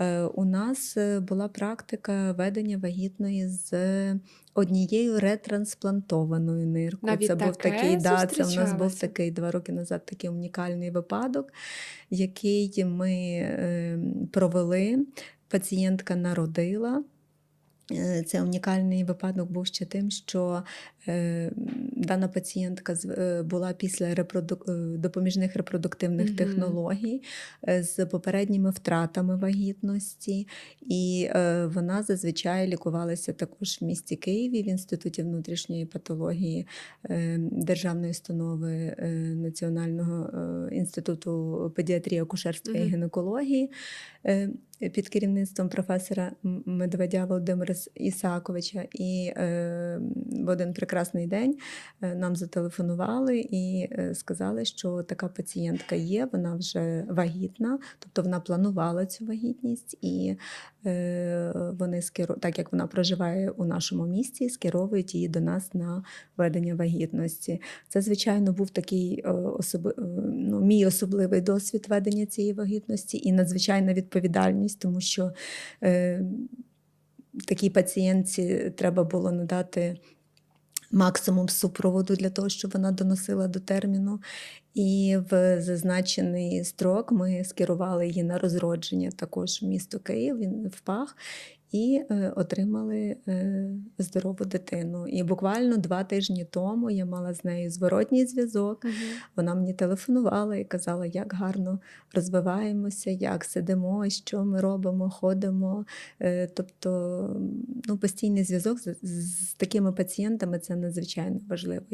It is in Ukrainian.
Е, У нас е, була практика ведення вагітної з однією ретрансплантованою ниркою. Навіть це був такий, да, це в нас був такий два роки назад такий унікальний випадок, який ми е, провели. Пацієнтка народила. Е, Це унікальний випадок був ще тим, що е, дана пацієнтка е, була після репродук... е, допоміжних репродуктивних Мгм. технологій е, з попередніми втратами вагітності, і е, вона зазвичай лікувалася також в місті Києві в Інституті внутрішньої патології е, Державної установи е, Національного е, інституту педіатрії, акушерства і гінекології е, під керівництвом професора Медведя Володимира Ісаковича. І е, в один прекрасний день е, нам зателефонували і е, сказали, що така пацієнтка є, вона вже вагітна, тобто вона планувала цю вагітність, і е, вони скеру... так як вона проживає у нашому місті, скеровують її до нас на ведення вагітності. Це, звичайно, був такий особи... е, ну, мій особливий досвід ведення цієї вагітності і надзвичайна відповідальність, тому що такій пацієнтці треба було надати максимум супроводу для того, щоб вона доносила до терміну. І в зазначений строк ми скерували її на розродження також місто Київ, в Пах, і е, отримали е, здорову дитину. І буквально два тижні тому я мала з нею зворотній зв'язок. Мгм. Вона мені телефонувала і казала, як гарно розвиваємося, як сидимо, що ми робимо, ходимо. Е, Тобто, ну, постійний зв'язок з, з такими пацієнтами це надзвичайно важливо.